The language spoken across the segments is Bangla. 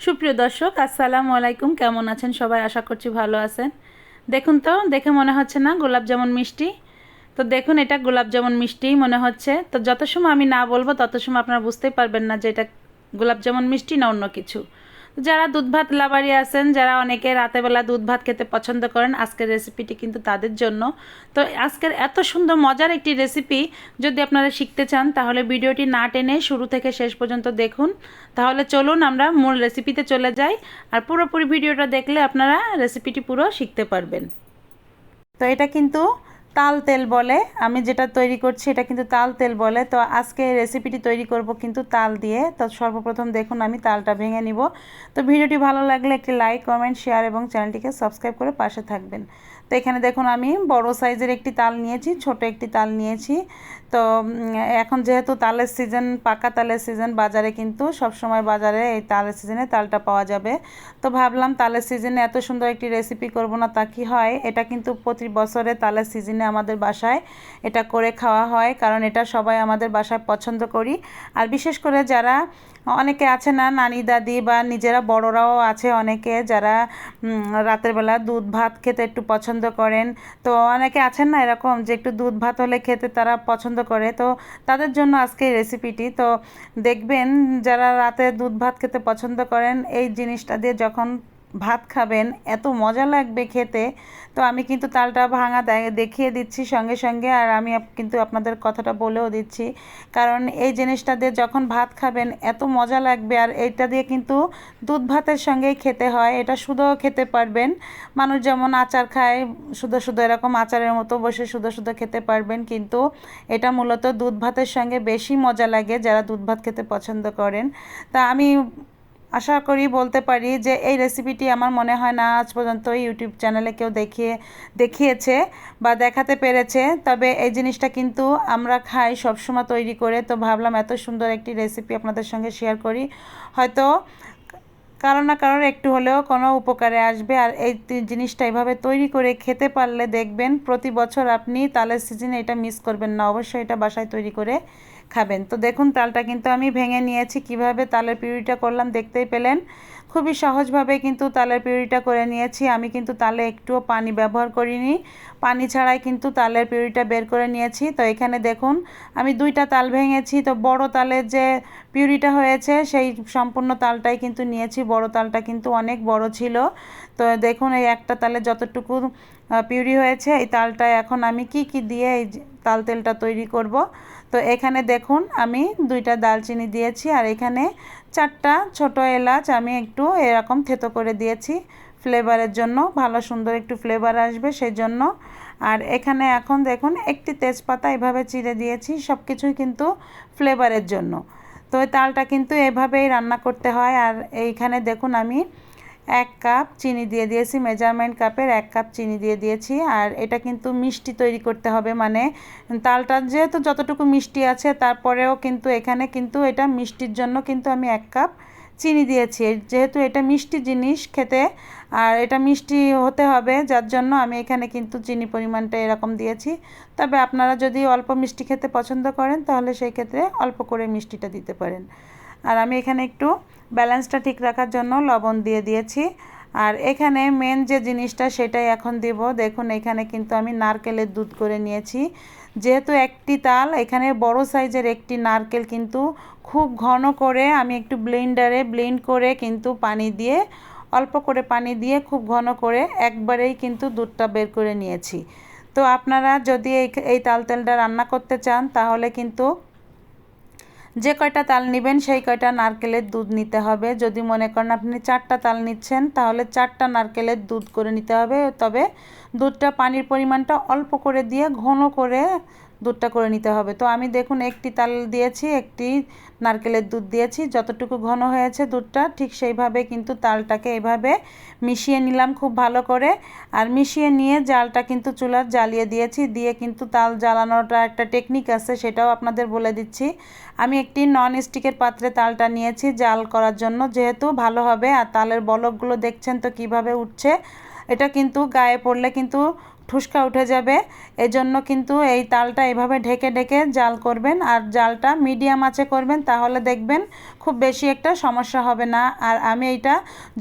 সুপ্রিয় দর্শক, আসসালামু আলাইকুম। কেমন আছেন সবাই? আশা করছি ভালো আছেন। দেখুন তো, দেখে মনে হচ্ছে না গোলাপ জামুন মিষ্টি? তো দেখুন, এটা গোলাপ জামুন মিষ্টিই মনে হচ্ছে। তো যত সময় আমি না বলব, তত সময় আপনারা বুঝতেই পারবেন না যে এটা গোলাপ জামুন মিষ্টি না অন্য কিছু। যারা দুধ ভাত লাভারি আছেন, যারা অনেকে রাতেবেলা দুধ ভাত খেতে পছন্দ করেন, আজকের রেসিপিটি কিন্তু তাদের জন্য। তো আজকের এত সুন্দর, মজার একটি রেসিপি যদি আপনারা শিখতে চান, তাহলে ভিডিওটি না টেনে শুরু থেকে শেষ পর্যন্ত দেখুন। তাহলে চলুন আমরা মূল রেসিপিতে চলে যাই আর পুরোপুরি ভিডিওটা দেখলে আপনারা রেসিপিটি পুরো শিখতে পারবেন। তো এটা কিন্তু তাল তেল বলে, আমি যেটা তৈরি করছি এটা কিন্তু তাল তেল বলে, তো আজকে রেসিপিটি তৈরি করব কিন্তু তাল দিয়ে। তো সর্বপ্রথম দেখুন, আমি তালটা ভেঙে নিব। তো ভিডিওটি ভালো লাগলে একটি লাইক কমেন্ট শেয়ার এবং চ্যানেলটিকে সাবস্ক্রাইব করে পাশে থাকবেন। তো এখানে দেখুন আমি বড় সাইজের একটি তাল নিয়েছি, ছোট একটি তাল নিয়েছি। তো এখন যেহেতু তালের সিজন পাকা তালের সিজন বাজারে কিন্তু সব সময় বাজারে এই তালের সিজনে তালটা পাওয়া যাবে। তো ভাবলাম তালের সিজনে এত সুন্দর একটি রেসিপি করব না, তা কি হয়? এটা কিন্তু প্রতি বছরে তালের সিজনে আমাদের বাসায় এটা করে খাওয়া হয়, কারণ এটা সবাই আমাদের বাসায় পছন্দ করি। আর বিশেষ করে যারা অনেকে আছে না, নানি, দাদি বা নিজেরা বড়রাও আছে অনেকে যারা রাতের বেলা দুধ, ভাত খেতে একটু পছন্দ করেন। তো অনেকে আছেন না এরকম যে একটু দুধ, ভাত হলে খেতে তারা পছন্দ করে। তো তাদের জন্য আজকে রেসিপিটি তো দেখবেন যারা রাতে দুধ, ভাত খেতে পছন্দ করেন, এই জিনিসটা দিয়ে যখন ভাত খাবেন, এত মজা লাগবে খেতে। তো আমি কিন্তু তালটা ভাঙা দেখিয়ে দিচ্ছি সঙ্গে সঙ্গে আর আমি কিন্তু আপনাদের কথাটা বলেও দিচ্ছি। কারণ এই জিনিসটা দিয়ে যখন ভাত খাবেন, এত মজা লাগবে আর এইটা দিয়ে কিন্তু দুধ ভাতের সঙ্গেই খেতে হয়, এটা শুধু খেতে পারবেন। মানুষ যেমন আচার খায়, শুধু শুধু এরকম আচারের মতো বসে শুধু শুধু খেতে পারবেন, কিন্তু এটা মূলত দুধ ভাতের সঙ্গে বেশি মজা লাগে যারা দুধ ভাত খেতে পছন্দ করেন। তা আমি আশা করি বলতে পারি যে এই রেসিপিটি আমার মনে হয় না আজ পর্যন্ত ইউটিউব চ্যানেলে কেউ দেখিয়ে, দেখিয়েছে বা দেখাতে পেরেছে। তবে এই জিনিসটা কিন্তু আমরা খাই সবসময় তৈরি করে। তো ভাবলাম এত সুন্দর একটি রেসিপি আপনাদের সঙ্গে শেয়ার করি। হয়তো কারও না কারোর একটু হলেও কোনো উপকারে আসবে। আর এই জিনিসটা এভাবে তৈরি করে খেতে পারলে দেখবেন প্রতি বছর আপনি তালের সিজনে এটা মিস করবেন না। অবশ্যই এটা বাসায় তৈরি করে খাবেন। তো দেখুন, তালটা কিন্তু আমি ভেঙে নিয়েছি। কীভাবে তালের পিউরিটা করলাম দেখতেই পেলেন? খুবই সহজভাবে কিন্তু তালের পিউরিটা করে নিয়েছি। আমি কিন্তু তালে একটুও পানি ব্যবহার করিনি। পানি ছাড়াই কিন্তু তালের পিউরিটা বের করে নিয়েছি। তো এখানে দেখুন, আমি দুইটা তাল ভেঙেছি। তো বড় তালের যে পিউরিটা হয়েছে, সেই সম্পূর্ণ তালটাই কিন্তু নিয়েছি। বড় তালটা কিন্তু অনেক বড় ছিল। তো দেখুন, এই একটা তালে যতটুকু পিউরি হয়েছে, এই তালটা এখন আমি কি কি দিয়ে এই তাল তেলটা তৈরি করব? তো এখানে দেখুন আমি দুইটা দালচিনি দিয়েছি আর এখানে চারটা ছোট এলাচ আমি একটু এরকম থেতো করে দিয়েছি ফ্লেভারের জন্য, ভালো সুন্দর একটু ফ্লেভার আসবে সেই জন্য আর এখানে এখন দেখুন একটি তেজপাতা এভাবে চিড়ে দিয়েছি সব কিছুই কিন্তু ফ্লেভারের জন্য। তো তালটা কিন্তু এভাবেই রান্না করতে হয় আর এইখানে দেখুন আমি এক কাপ চিনি দিয়ে দিয়েছি, মেজারমেন্ট কাপের এক কাপ চিনি দিয়ে দিয়েছি। আর এটা কিন্তু মিষ্টি তৈরি করতে হবে মানে তালটা যেহেতু যতটুকু মিষ্টি আছে, তারপরেও কিন্তু এখানে কিন্তু এটা মিষ্টির জন্য কিন্তু আমি এক কাপ চিনি দিয়েছি। যেহেতু এটা মিষ্টি জিনিস খেতে, আর এটা মিষ্টি হতে হবে, যার জন্য আমি এখানে কিন্তু চিনি পরিমাণটা এরকম দিয়েছি। তবে আপনারা যদি অল্প মিষ্টি খেতে পছন্দ করেন, তাহলে সেই ক্ষেত্রে অল্প করে মিষ্টিটা দিতে পারেন। আর আমি এখানে একটু ব্যালেন্সটা ঠিক রাখার জন্য লবণ দিয়ে দিয়েছি। আর এখানে মেন যে জিনিসটা সেটাই এখন দেব। দেখুন, এখানে কিন্তু আমি নারকেলের দুধ করে নিয়েছি। যেহেতু একটি তাল, এখানে বড় সাইজের একটি নারকেল কিন্তু খুব ঘন করে আমি একটু ব্লেন্ডারে ব্লেন্ড করে কিন্তু পানি দিয়ে, অল্প করে পানি দিয়ে খুব ঘন করে একবারেই কিন্তু দুধটা বের করে নিয়েছি। তো আপনারা যদি এই তাল তেলটা রান্না করতে চান, তাহলে কিন্তু যে কয়টা তাল নেবেন সেই কয়টা নারকেলের দুধ নিতে হবে। যদি মনে করেন আপনি চারটা তাল নিচ্ছেন, তাহলে চারটা নারকেলের দুধ করে নিতে হবে। তবে দুধটা পানির পরিমাণটা অল্প করে দিয়ে ঘন করে দুধটা করে নিতে হবে। তো আমি দেখুন একটি তাল দিয়েছি, একটি নারকেলের দুধ দিয়েছি। যতটুকু ঘন হয়েছে দুধটা, ঠিক সেইভাবে কিন্তু তালটাকে এভাবে মিশিয়ে নিলাম খুব ভালো করে। আর মিশিয়ে নিয়ে জালটা কিন্তু চুলার জ্বালিয়ে দিয়েছি। দিয়ে কিন্তু তাল জ্বালানোটা একটা টেকনিক আছে, সেটাও আপনাদের বলে দিচ্ছি। আমি একটি নন স্টিকের পাত্রে তালটা নিয়েছি জাল করার জন্য, যেহেতু ভালো হবে। আর তালের বলকগুলো দেখছেন তো কীভাবে উঠছে? এটা কিন্তু গায়ে পড়লে কিন্তু ঠুসকা উঠে যাবে। এজন্য কিন্তু এই তালটা এভাবে ঢেকে ঢেকে জাল করবেন আর জালটা মিডিয়াম আঁচে করবেন তাহলে দেখবেন খুব বেশি একটা সমস্যা হবে না। আর আমি এইটা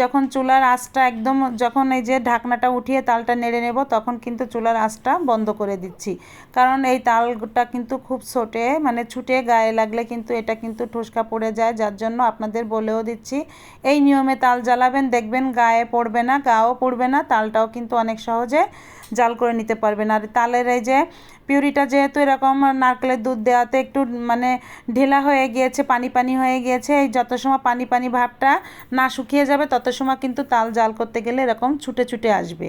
যখন চুলার আঁচটা একদম যখন এই যে ঢাকনাটা উঠিয়ে তালটা নেড়ে নেব তখন কিন্তু চুলার আঁচটা বন্ধ করে দিচ্ছি। কারণ এই তালটা কিন্তু খুব ছোটে মানে ছুটে গায়ে লাগলে কিন্তু এটা কিন্তু ঠুসকা পড়ে যায়, যার জন্য আপনাদের বলেও দিচ্ছি। এই নিয়মে তাল জ্বালাবেন, দেখবেন গায়ে পড়বে না, গাও পড়বে না, তালটাও কিন্তু অনেক সহজে জাল করে নিতে পারবেন। আর তালের এই যে পিউরিটা যেহেতু এরকম নারকেলের দুধ দেওয়াতে একটু মানে ঢেলা হয়ে গিয়েছে, পানি পানি হয়ে গিয়েছে, এই যত সময় পানি পানি ভাবটা না শুকিয়ে যাবে, তত সময় কিন্তু তাল জাল করতে গেলে এরকম ছুটে ছুটে আসবে।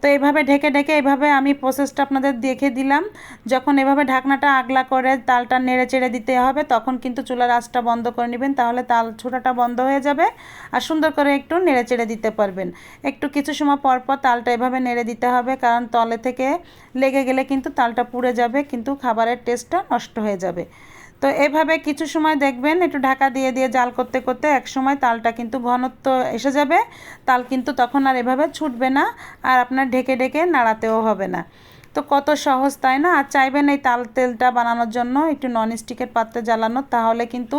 তো এইভাবে ঢেকে ঢেকে এইভাবে আমি প্রসেসটা আপনাদের দেখে দিলাম। যখন এভাবে ঢাকনাটা আগলা করে তালটা নেড়ে চেড়ে দিতে হবে, তখন কিন্তু চুলার আঁচটা বন্ধ করে নেবেন, তাহলে তাল ছোটাটা বন্ধ হয়ে যাবে আর সুন্দর করে একটু নেড়ে চেড়ে দিতে পারবেন। একটু কিছু সময় পর পর তালটা এভাবে নেড়ে দিতে হবে, কারণ তলে থেকে লেগে গেলে কিন্তু তালটা পুড়ে যাবে, কিন্তু খাবারের টেস্টটা নষ্ট হয়ে যাবে। তো এভাবে কিছু সময় দেখবেন, একটু ঢাকা দিয়ে দিয়ে জাল করতে করতে এক সময় তালটা কিন্তু ঘনত্ব এসে যাবে। তাল কিন্তু তখন আর এভাবে ছুটবে না আর আপনার ঢেকে ঢেকে নাড়াতেও হবে না। তো কত সহজ তাই না? আর চাইবেন এই তাল তেলটা বানানোর জন্য একটু ননস্টিকের পাত্রে জ্বালানো, তাহলে কিন্তু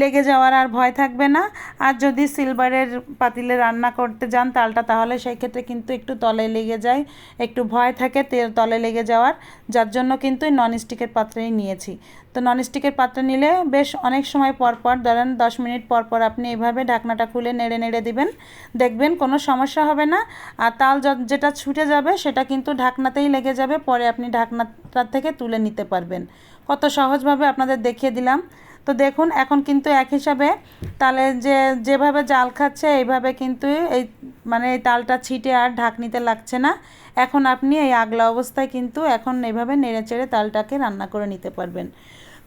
লেগে যাওয়ার আর ভয় থাকবে না। আর যদি সিলভারের পাতিলে রান্না করতে যান তালটা, তাহলে সেই ক্ষেত্রে কিন্তু একটু তলে লেগে যায়। একটু ভয় থাকে তেল তলে লেগে যাওয়ার, যার জন্য কিন্তু এই ননস্টিকের পাত্রেই নিয়েছি। তো ননস্টিকের পাত্র নিলে বেশ অনেক সময় পরপর পর, ধরেন দশ মিনিট পর পর আপনি এভাবে ঢাকনাটা খুলে নেড়ে নেড়ে দিবেন। দেখবেন কোনো সমস্যা হবে না। আর তাল যেটা ছুটে যাবে সেটা কিন্তু ঢাকনাতেই লেগে যাবে। পরে আপনি ঢাকনাটা থেকে তুলে নিতে পারবেন। কত সহজভাবে আপনাদের দেখিয়ে দিলাম। তো দেখুন, এখন কিন্তু এক হিসাবে তালে যে, যেভাবে জাল খাচ্ছে, এইভাবে কিন্তু এই মানে এই তালটা ছিটে আর ঢাকনিতে লাগছে না। এখন আপনি এই আগলা অবস্থায় কিন্তু এখন এইভাবে নেড়ে চেড়ে তালটাকে রান্না করে নিতে পারবেন।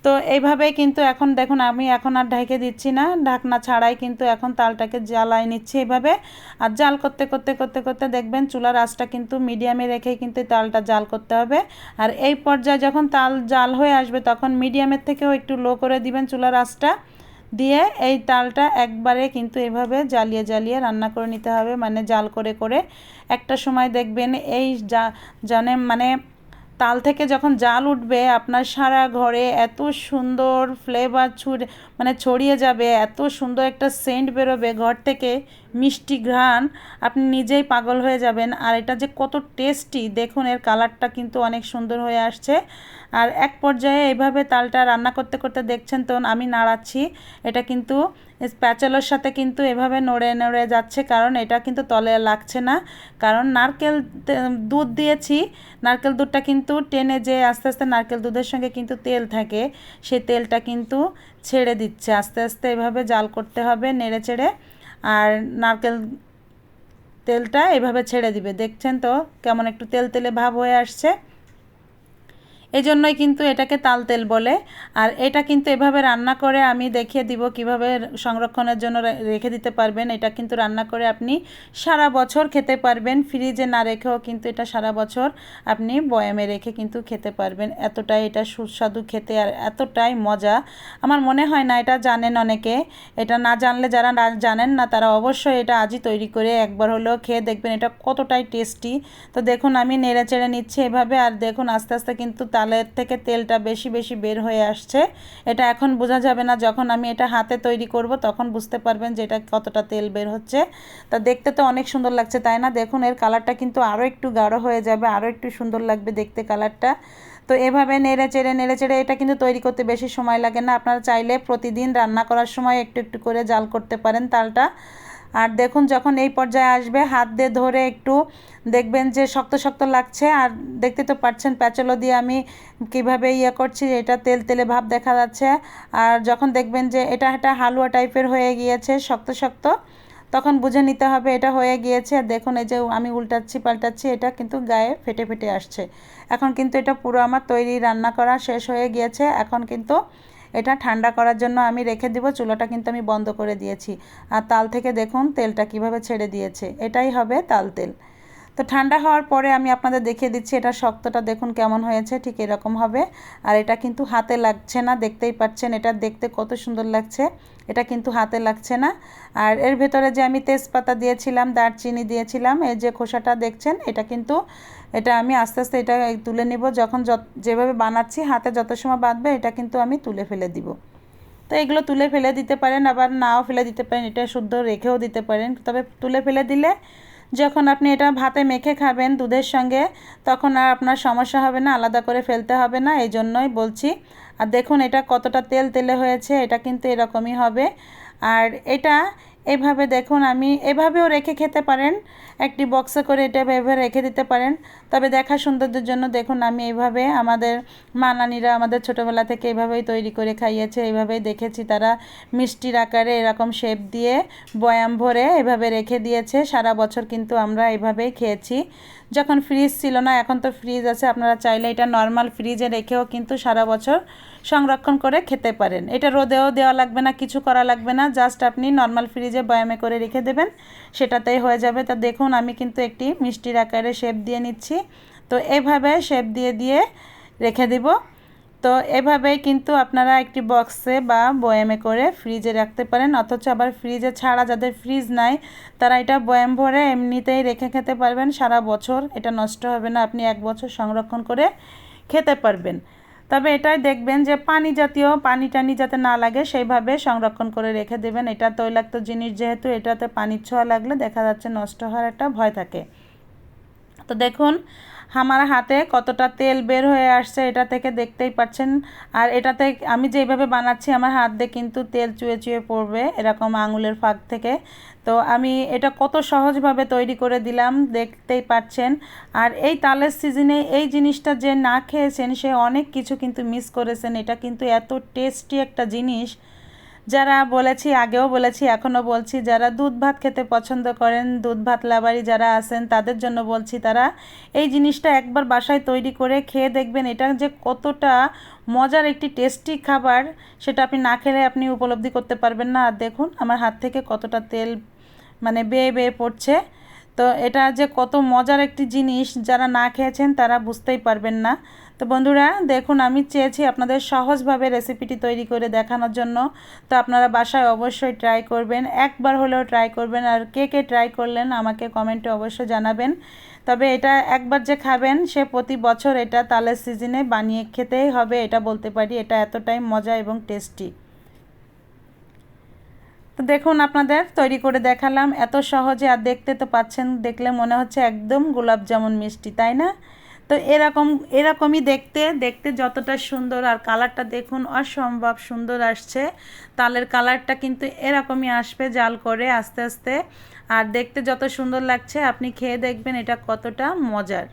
তো এইভাবেই কিন্তু এখন দেখুন, আমি এখন আর ঢেকে দিচ্ছি না। ঢাকনা ছাড়াই কিন্তু এখন তালটাকে জ্বালাই নিচ্ছি এইভাবে। আর জাল করতে করতে করতে করতে দেখবেন চুলার আঁচটা কিন্তু মিডিয়ামে রেখেই কিন্তু তালটা জাল করতে হবে। আর এই পর্যায়ে যখন তাল জাল হয়ে আসবে তখন মিডিয়ামের থেকেও একটু লো করে দিবেন চুলার আঁচটা। দিয়ে এই তালটা একবারে কিন্তু এভাবে জ্বালিয়ে জ্বালিয়ে রান্না করে নিতে হবে। মানে জাল করে করে একটা সময় দেখবেন এই জানে মানে তাল থেকে যখন জাল উঠবে আপনার সারা ঘরে এত সুন্দর ফ্লেভার ছুড়ে মানে ছড়িয়ে যাবে, এত সুন্দর একটা সেন্ট বেরোবে ঘর থেকে, মিষ্টি ঘ্রাণ, আপনি নিজেই পাগল হয়ে যাবেন। আর এটা যে কত টেস্টি দেখুন এর কালারটা কিন্তু অনেক সুন্দর হয়ে আসছে। আর এক পর্যায়ে এইভাবে তালটা রান্না করতে করতে দেখছেন তো, আমি নাড়াচ্ছি। এটা কিন্তু প্যাচেলোর সাথে কিন্তু এভাবে নড়ে নড়ে যাচ্ছে, কারণ এটা কিন্তু তলে লাগছে না। কারণ নারকেল দুধ দিয়েছি, নারকেল দুধটা কিন্তু টেনে যে আস্তে আস্তে নারকেল দুধের সঙ্গে কিন্তু তেল থাকে সেই তেলটা কিন্তু ছেড়ে দিচ্ছে। আস্তে আস্তে এভাবে জাল করতে হবে নেড়ে চেড়ে। আর নারকেল তেলটা এভাবে ছেড়ে দিবে। দেখছেন তো? কেমন একটু তেল তেলে ভাব হয়ে আসছে। এই জন্যই কিন্তু এটাকে তাল তেল বলে। আর এটা কিন্তু এভাবে রান্না করে আমি দেখিয়ে দিব কীভাবে সংরক্ষণের জন্য রেখে দিতে পারবেন। এটা কিন্তু রান্না করে আপনি সারা বছর খেতে পারবেন। ফ্রিজে না রেখেও কিন্তু এটা সারা বছর আপনি বয়ামে রেখে কিন্তু খেতে পারবেন। এতটাই এটা সুস্বাদু খেতে আর এতটাই মজা। আমার মনে হয় না এটা জানেন অনেকে। এটা না জানলে যারা না জানেন না, তারা অবশ্যই এটা আজই তৈরি করে একবার হলেও খেয়ে দেখবেন। এটা কতটাই টেস্টি। তো দেখুন, আমি নেড়ে চেড়ে নিচ্ছি এভাবে। আর দেখুন, আস্তে আস্তে কিন্তু চালের থেকে তেলটা বেশি বেশি বের হয়ে আসছে। এটা এখন বোঝা যাবে না, যখন আমি এটা হাতে তৈরি করব তখন বুঝতে পারবেন যে এটা কতটা তেল বের হচ্ছে। তা দেখতে তো অনেক সুন্দর লাগছে, তাই না? দেখুন, এর কালারটা কিন্তু আরও একটু গাঢ় হয়ে যাবে আরও একটু সুন্দর লাগবে দেখতে কালারটা। তো এভাবে নেড়ে চেড়ে নেড়ে চেড়ে এটা কিন্তু তৈরি করতে বেশি সময় লাগে না। আপনারা চাইলে প্রতিদিন রান্না করার সময় একটু একটু করে জাল করতে পারেন তালটা। আর দেখুন যখন এই পর্যায়ে আসবে, হাত দিয়ে ধরে একটু দেখবেন যে শক্ত শক্ত লাগছে। আর দেখতে তো পাচ্ছেন, প্যাচলো দিয়ে আমি কীভাবে ইয়ে করছি, এটা তেল তেলে ভাব দেখা যাচ্ছে। আর যখন দেখবেন যে এটা একটা হালুয়া টাইপের হয়ে গিয়েছে, শক্ত শক্ত, তখন বুঝে নিতে হবে এটা হয়ে গিয়েছে। আর দেখুন এই যে আমি উল্টাচ্ছি, পাল্টাচ্ছি, এটা কিন্তু গায়ে ফেটে ফেটে আসছে। এখন কিন্তু এটা পুরো আমার তৈরি রান্না করা শেষ হয়ে গিয়েছে। এখন কিন্তু এটা ঠান্ডা করার জন্য আমি রেখে দিব, চুলাটা কিন্তু আমি বন্ধ করে দিয়েছি। আর তাল থেকে দেখুন, তেলটা কীভাবে ছেড়ে দিয়েছে। এটাই হবে তাল তেল। তো ঠান্ডা হওয়ার পরে আমি আপনাদের দেখিয়ে দিচ্ছি, এটা শক্তটা দেখুন কেমন হয়েছে, ঠিক এরকম হবে। আর এটা কিন্তু হাতে লাগছে না, দেখতেই পাচ্ছেন, এটা দেখতে কত সুন্দর লাগছে, এটা কিন্তু হাতে লাগছে না। আর এর ভেতরে যে আমি তেজপাতা দিয়েছিলাম, দারচিনি দিয়েছিলাম, এই যে খোসাটা দেখছেন, এটা কিন্তু, এটা আমি আস্তে আস্তে এটা তুলে নিব, যখন যেভাবে বানাচ্ছি, হাতে যত সময় বাঁধবে, এটা কিন্তু আমি তুলে ফেলে দিব। তো এগুলো তুলে ফেলে দিতে পারেন, আবার নাও ফেলে দিতে পারেন, এটা শুদ্ধ রেখেও দিতে পারেন, তবে তুলে ফেলে দিলে যখন আপনি এটা ভাতে মেখে খাবেন দুধের সঙ্গে, তখন আর আপনার সমস্যা হবে না, আলাদা করে ফেলতে হবে না এই জন্যই বলছি। আর দেখুন এটা কতটা তেল তেলে হয়েছে, এটা কিন্তু এরকমই হবে। আর এটা এভাবে দেখুন, আমি এভাবেও রেখে খেতে পারেন। একটি বক্সে করে এটা এভাবে রেখে দিতে পারেন। তবে দেখা সুন্দরদের জন্য দেখুন, আমি এইভাবে আমাদের মানানিরা আমাদের ছোটোবেলা থেকে এভাবেই তৈরি করে খাইয়েছে এইভাবেই দেখেছি তারা মিষ্টির আকারে এরকম শেপ দিয়ে বয়াম ভরে এভাবে রেখে দিয়েছে। সারা বছর কিন্তু আমরা এভাবেই খেয়েছি। যখন ফ্রিজ ছিল না, এখন তো ফ্রিজ আছে, আপনারা চাইলে এটা নর্মাল ফ্রিজে রেখেও কিন্তু সারা বছর সংরক্ষণ করে খেতে পারেন। এটা রোদেও দেওয়া লাগবে না, কিছু করা লাগবে না জাস্ট আপনি নর্মাল ফ্রিজে বয়ামে করে রেখে দেবেন, সেটাতেই হয়ে যাবে। তা দেখুন, আমি কিন্তু একটি মিষ্টির আকারে শেপ দিয়ে নিচ্ছি। তো এভাবে শেপ দিয়ে দিয়ে রেখে দিব। তো এভাবেই কিন্তু আপনারা একটি বক্সে বা বয়ামে করে ফ্রিজে রাখতে পারেন, অথচ আবার ফ্রিজে ছাড়া যাদের ফ্রিজ নাই, তারা এটা বয়াম ভরে এমনিতেই রেখে খেতে পারবেন। সারা বছর এটা নষ্ট হবে না, আপনি এক বছর সংরক্ষণ করে খেতে পারবেন। তবে এটাই দেখবেন যে পানি জাতীয়, পানি টানি যাতে না লাগে, সেইভাবে সংরক্ষণ করে রেখে দেবেন। এটা তৈলাক্ত জিনিস যেহেতু, এটাতে পানির ছোঁয়া লাগলে দেখা যাচ্ছে নষ্ট হওয়ার একটা ভয় থাকে। তো দেখুন আমার হাতে কতটা তেল বের হয়ে আসছে এটা থেকে দেখতেই পাচ্ছেন। আর এটাতে আমি যেভাবে বানাচ্ছি, আমার হাত দিয়ে কিন্তু তেল চুয়ে চুয়ে পড়বে এরকম আঙুলের ফাঁক থেকে। তো আমি এটা কত সহজভাবে তৈরি করে দিলাম দেখতেই পাচ্ছেন। আর এই তালের সিজনে এই জিনিসটা যে না খেয়েছেন, সে অনেক কিছু কিন্তু মিস করেছেন। এটা কিন্তু এত টেস্টি একটা জিনিস। যারা বলেছি, আগেও বলেছি, এখনও বলছি, যারা দুধ ভাত খেতে পছন্দ করেন, দুধ ভাত লাবারি যারা আছেন, তাদের জন্য বলছি তারা এই জিনিসটা একবার বাসায় তৈরি করে খেয়ে দেখবেন, এটা যে কতটা মজার একটি টেস্টি খাবার, সেটা আপনি না খেলে আপনি উপলব্ধি করতে পারবেন না। আর দেখুন, আমার হাত থেকে কতটা তেল মানে বেয়ে বেয়ে পড়ছে। তো এটা যে কত মজার একটি জিনিস, যারা না খেয়েছেন, তারা বুঝতেই পারবেন না। তো বন্ধুরা, দেখুন, আমি চেয়েছি আপনাদের সহজভাবে রেসিপিটি তৈরি করে দেখানোর জন্য। তো আপনারা বাসায় অবশ্যই ট্রাই করবেন, একবার হলেও ট্রাই করবেন, আর কে কে ট্রাই করলেন আমাকে কমেন্টে অবশ্যই জানাবেন। তবে এটা একবার যে খাবেন, সে প্রতি বছর এটা তালের সিজনে বানিয়ে খেতেই হবে, এটা বলতে পারি। এটা এতটাই মজা এবং টেস্টি তো দেখুন, আপনাদের তৈরি করে দেখালাম। এত সহজে আর দেখতে তো পাচ্ছেন, দেখলে মনে হচ্ছে একদম গোলাপ জামুন মিষ্টি, তাই না? তো এরকম, এরকমই দেখতে দেখতে যতটা সুন্দর আর কালারটা দেখুন অসম্ভব সুন্দর আসছে। তালের কালারটা কিন্তু এরকমই আসবে জাল করে আস্তে আস্তে। আর দেখতে যত সুন্দর লাগছে, আপনি খেয়ে দেখবেন এটা কতটা মজার।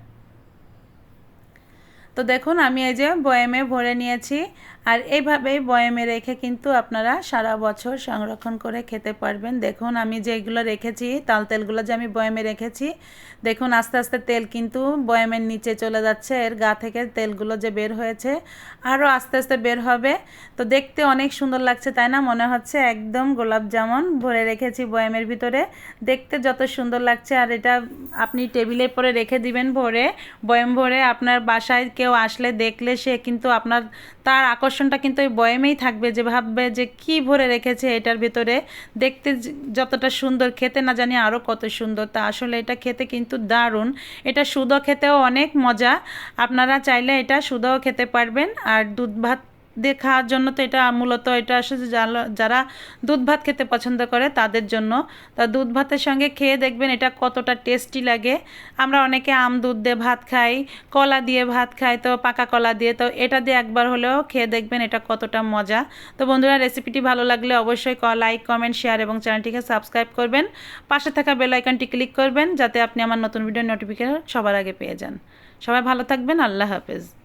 তো দেখুন, আমি এই যে বয়েমে ভরে নিয়েছি। আর এইভাবেই বয়ামে রেখে কিন্তু আপনারা সারা বছর সংরক্ষণ করে খেতে পারবেন। দেখুন, আমি যেগুলো রেখেছি, তাল তেলগুলো যে আমি বয়ামে রেখেছি, দেখুন, আস্তে আস্তে তেল কিন্তু বয়ামের নিচে চলে যাচ্ছে। এর গা থেকে তেলগুলো যে বের হয়েছে, আরও আস্তে আস্তে বের হবে। তো দেখতে অনেক সুন্দর লাগছে, তাই না? মনে হচ্ছে একদম গোলাপ জামুন ভরে রেখেছি বয়ামের ভিতরে। দেখতে যত সুন্দর লাগছে, আর এটা আপনি টেবিলে পরে রেখে দিবেন ভরে, বয়াম ভরে। আপনার বাসায় কেউ আসলে দেখলে সে কিন্তু আপনার, তার আকর্ষণটা কিন্তু ওই বয়েমেই থাকবে, যে ভাববে যে কি ভরে রেখেছে এটার ভেতরে। দেখতে যতটা সুন্দর, খেতে না জানি আরও কত সুন্দর। তা আসলে এটা খেতে কিন্তু দারুণ। এটা সুদো খেতেও অনেক মজা। আপনারা চাইলে এটা সুদোও খেতে পারবেন। আর দুধ ভাত দিয়ে খাওয়ার জন্য তো এটা মূলত এটা আসলে যারা দুধ ভাত খেতে পছন্দ করে তাদের জন্য। তা দুধ ভাতের সঙ্গে খেয়ে দেখবেন এটা কতটা টেস্টি লাগে। আমরা অনেকে আম দুধ দিয়ে ভাত খাই, কলা দিয়ে ভাত খাই, তো পাকা কলা দিয়ে, তো এটা দিয়ে একবার হলেও খেয়ে দেখবেন এটা কতটা মজা। তো বন্ধুরা রেসিপিটি ভালো লাগলে অবশ্যই লাইক কমেন্ট শেয়ার এবং চ্যানেলটিকে সাবস্ক্রাইব করবেন। পাশে থাকা বেল আইকনটি ক্লিক করবেন যাতে আপনি আমার নতুন ভিডিও নোটিফিকেশন সবার আগে পেয়ে যান। সবাই ভালো থাকবেন, আল্লাহ হাফেজ।